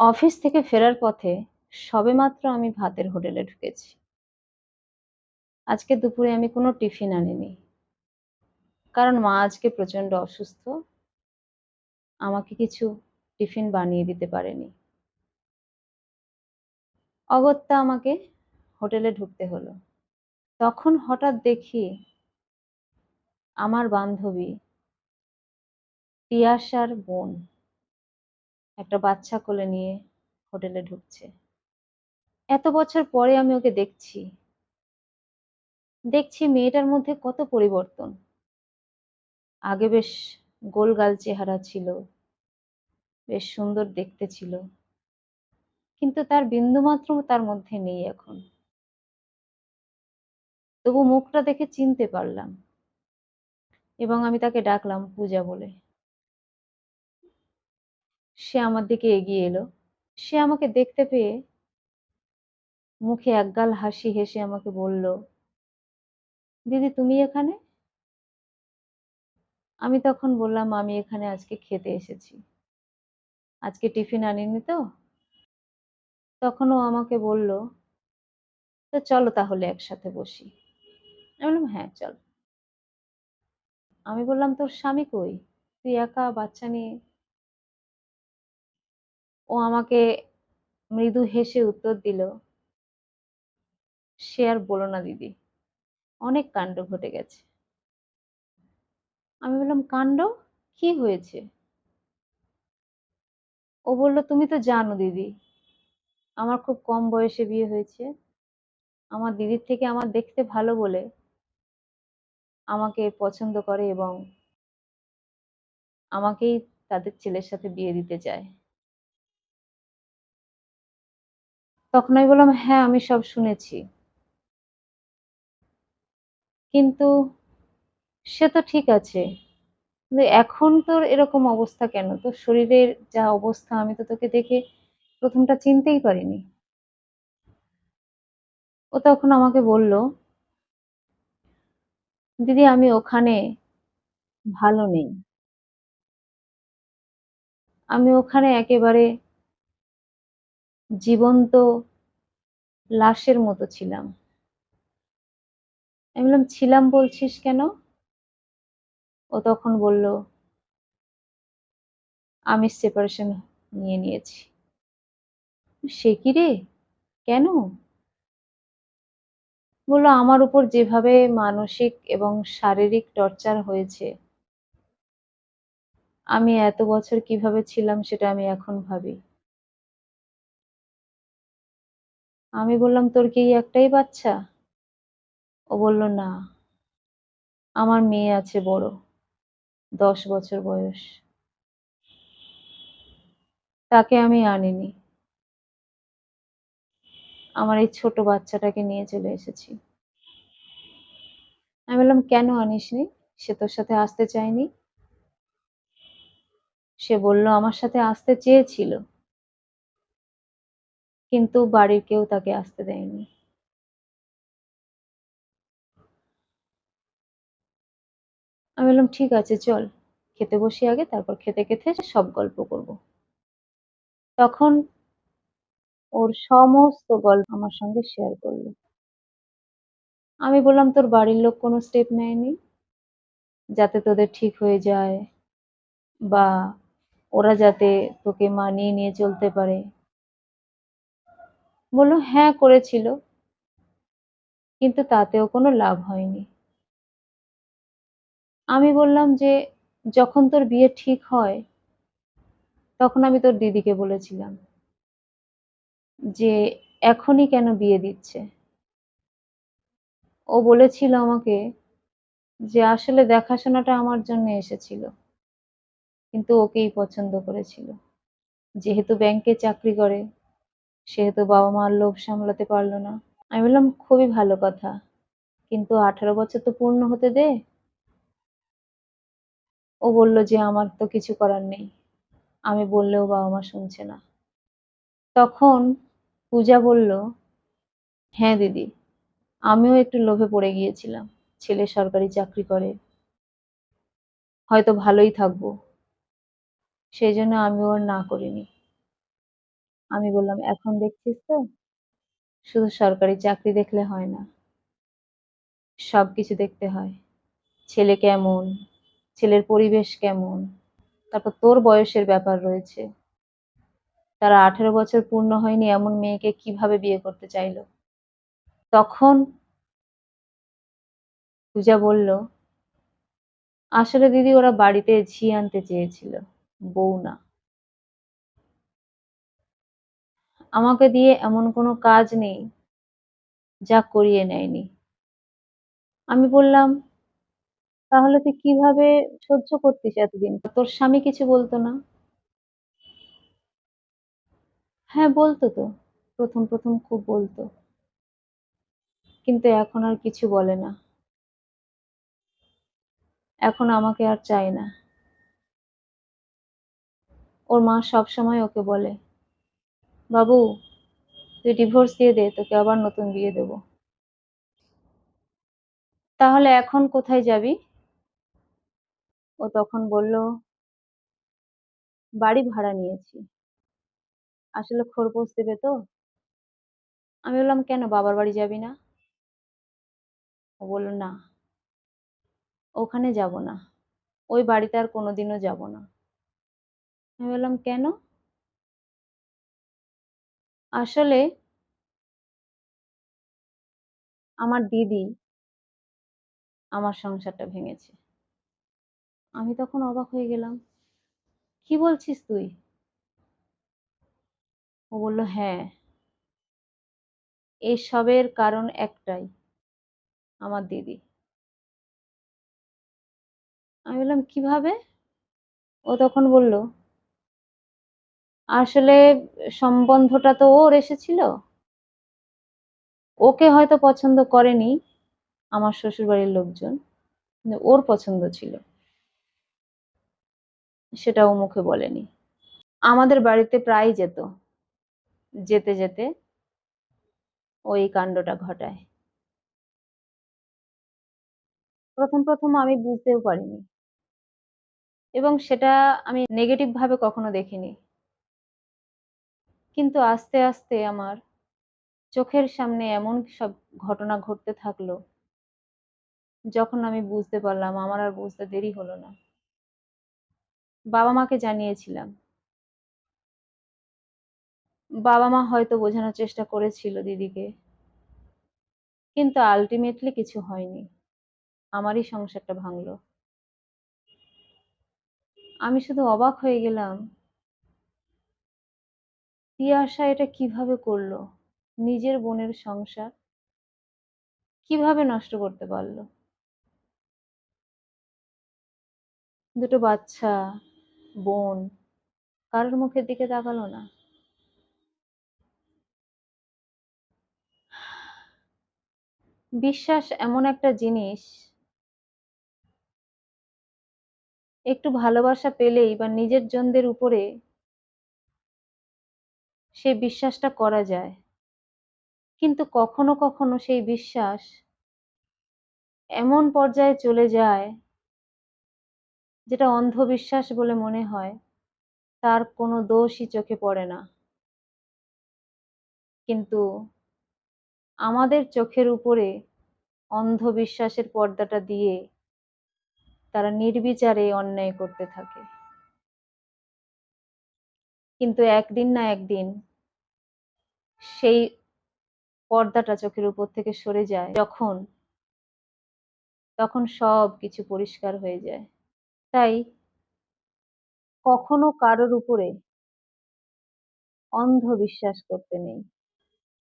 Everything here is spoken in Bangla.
অফিস থেকে ফেরার পথে সবেমাত্র আমি ভাতের হোটেলে ঢুকেছি। আজকে দুপুরে আমি কোনো টিফিন আনিনি। কারণ মা আজকে প্রচণ্ড অসুস্থ। আমাকে কিছু টিফিন বানিয়ে দিতে পারেনি। অগত্যা আমাকে হোটেলে ঢুকতে হলো। তখন হঠাৎ দেখি আমার বান্ধবী তিয়াসার বোন একটা বাচ্চা কোলে নিয়ে হোটেলে ঢুকছে। এত বছর পরে আমি ওকে দেখছি। দেখছি মেয়েটার মধ্যে কত পরিবর্তন। আগে বেশ গোলগাল চেহারা ছিল। বেশ সুন্দর দেখতে ছিল। কিন্তু তার বিন্দুমাত্র তার মধ্যে নেই এখন। তবু মুখটা দেখে চিনতে পারলাম। এবং আমি তাকে ডাকলাম পূজা বলে। সে আমার দিকে এগিয়ে এলো। সে আমাকে দেখতে পেয়ে মুখে একগাল হাসি হেসে আমাকে বলল, দিদি তুমি এখানে? আমি তখন বললাম, আমি এখানে আজকে খেতে এসেছি। আজকে টিফিন আনিনি তো। তখন ও আমাকে বলল, তো চলো তাহলে একসাথে বসি। আমি বললাম, হ্যাঁ চল। আমি বললাম, তোর স্বামী কই? তুই একা বাচ্চা নিয়ে? ও আমাকে মৃদু হেসে উত্তর দিল, সে আর বলো না দিদি। অনেক কাণ্ড ঘটে গেছে। আমি বললাম, কাণ্ড? কি হয়েছে? ও বলল, তুমি তো জানো দিদি, আমার খুব কম বয়সে বিয়ে হয়েছে। আমার দিদির থেকে আমার দেখতে ভালো বলে আমাকে পছন্দ করে এবং আমাকেই তাদের ছেলের সাথে বিয়ে দিতে চায়। তখন আমি বললাম, হ্যাঁ আমি সব শুনেছি। কিন্তু সে তো ঠিক আছে। কিন্তু এখন তোর এরকম অবস্থা কেন? তোর শরীরের যা অবস্থা আমি তো তোকে দেখে প্রথমটা চিনতেই পারিনি। ও তখন আমাকে বলল, দিদি আমি ওখানে ভালো নেই। আমি ওখানে একেবারে জীবন্ত লাশের মতো ছিলাম। আমি বললাম, ছিলাম বলছিস কেন? ও তখন বলল, আমি সেপারেশন নিয়ে নিয়েছি। সে কি রে? কেন? বলল, আমার উপর যেভাবে মানসিক এবং শারীরিক টর্চার হয়েছে আমি এত বছর কীভাবে ছিলাম সেটা আমি এখন ভাবি। আমি বললাম, তোর কি এই একটাই বাচ্চা? ও বলল, না। আমার মেয়ে আছে বড়। দশ বছর বয়স। তাকে আমি আনিনি। আমার এই ছোট বাচ্চাটাকে নিয়ে চলে এসেছি। আমি বললাম, কেন আনিসনি? সে তোর সাথে আসতে চায়নি? সে বলল, আমার সাথে আসতে চেয়েছিল। কিন্তু বাড়ির কেউ তাকে আসতে দেয়নি। আমি বললাম, ঠিক আছে চল। খেতে বসি আগে, তারপর খেতে খেতে সব গল্প করব। তখন ওর সমস্ত গল্প আমার সঙ্গে শেয়ার করল। আমি বললাম, তোর বাড়ির লোক কোনো স্টেপ নেয়নি? যাতে তোদের ঠিক হয়ে যায় বা ওরা যাতে তোকে মানিয়ে নিয়ে চলতে পারে। বলল, হ্যাঁ করেছিল। কিন্তু তাতেও কোনো লাভ হয়নি। আমি বললাম যে, যখন তোর বিয়ে ঠিক হয় তখন আমি তোর দিদিকে বলেছিলাম যে, এখনই কেন বিয়ে দিচ্ছে? ও বলেছিল আমাকে যে, আসলে দেখাশোনাটা আমার জন্য এসেছিল। কিন্তু ওকেই পছন্দ করেছিল। যেহেতু ব্যাংকে চাকরি করে, সেহেতু বাবা-মার লোভ সামলাতে পারল না। আমি বললাম, খুবই ভালো কথা। কিন্তু ১৮ বছর তো পূর্ণ হতে দে। ও বলল যে, আমার তো কিছু করার নেই। আমি বললেও বাবা-মা শুনছে না। তখন পূজা বলল, হ্যাঁ দিদি, আমিও একটু লোভে পড়ে গিয়েছিলাম। ছেলে সরকারি চাকরি করে। হয়তো ভালোই থাকব। সেজন্য আমিও আর না করিনি। আমি বললাম, "এখন দেখছিস তো? শুধু সরকারি চাকরি দেখলে হয় না। সব কিছু দেখতে হয়। ছেলে কেমন, ছেলের পরিবেশ কেমন, তারপর তোর বয়সের ব্যাপার রয়েছে। তারা ১৮ বছর পূর্ণ হয়নি এমন মেয়েকে কীভাবে বিয়ে করতে চাইল?" তখন পূজা বলল, "আসলে দিদি ওরা বাড়িতে ঝি আনতে চেয়েছিল, বউ না। আমাকে দিয়ে এমন কোনো কাজ নেই যা করিয়ে নেয়নি।" আমি বললাম, "তাহলে তুই কীভাবে সহ্য করতিস এতদিন? তোর স্বামী কিছু বলতো না?" হ্যাঁ, বলতো তো। ১ম, ১ম খুব বলতো কিন্তু এখন আর কিছু বলে না। এখন আমাকে আর চায় না। ওর মা সবসময় ওকে বলে, "বাবু, তুই ডিভোর্স দিয়ে দে, তোকে আবার নতুন বিয়ে দেব।" "তাহলে এখন কোথায় যাবি?" ও তখন বলল, "বাড়ি ভাড়া নিয়েছি। আসলে খরপোশ দেবে তো।" আমি বললাম, "কেন বাবার বাড়ি যাবি না?" ও বলল, "না, ওখানে যাব না। ওই বাড়িতে আর কোনোদিনও যাব না।" আমি বললাম, "কেন?" আসলে আমার দিদি আমার সংসারটা ভেঙেছে। আমি তখন অবাক হয়ে গেলাম। "কি বলছিস তুই?" ও বলল, "হ্যাঁ। এসবের কারণ একটাই, আমার দিদি।" আমি বললাম, "কীভাবে?" ও তখন বলল, "আসলে সম্বন্ধটা তো ওর এসেছিল। ওকে হয়তো পছন্দ করেনি আমার শ্বশুরবাড়ির লোকজন। ওর পছন্দ ছিল। সেটা ও মুখে বলেনি। আমাদের বাড়িতে প্রায়ই যেত। যেতে, যেতে ওই কাণ্ডটা ঘটায়। ১ম, ১ম আমি বুঝতেও পারিনি। এবং সেটা আমি নেগেটিভ ভাবে কখনো দেখিনি। কিন্তু আস্তে, আস্তে আমার চোখের সামনে এমন সব ঘটনা ঘটতে থাকল, যখন আমি বুঝতে পারলাম আমার আর বুঝতে দেরি হলো না। বাবা-মাকে জানিয়েছিলাম। বাবা-মা হয়তো বোঝানোর চেষ্টা করেছিল দিদিকে। কিন্তু আলটিমেটলি কিছু হয়নি। আমারই সংসারটা ভাঙল। আমি শুধু অবাক হয়ে গেলাম। তিয়াশা এটা কীভাবে করল নিজের বোনের সংসার কীভাবে নষ্ট করতে পারল? দুটো বাচ্চা, বোন, কারোর মুখের দিকে তাকালো না। বিশ্বাস এমন একটা জিনিস একটু ভালোবাসা পেলেই বা নিজের জনদের উপরে সেই বিশ্বাসটা করা যায়। কিন্তু কখনো, কখনো সেই বিশ্বাস এমন পর্যায়ে চলে যায় যেটা অন্ধবিশ্বাস বলে মনে হয়, তার কোনো দোষই চোখে পড়ে না। কিন্তু আমাদের চোখের উপরে অন্ধবিশ্বাসের পর্দাটা দিয়ে তারা নির্বিচারে অন্যায় করতে থাকে। কিন্তু একদিন না একদিন সেই পর্দাটা চোখের উপর থেকে সরে যায়, যখন, তখন সব কিছু পরিষ্কার হয়ে যায়। তাই কখনো কারোর উপরে অন্ধ বিশ্বাস করতে নেই।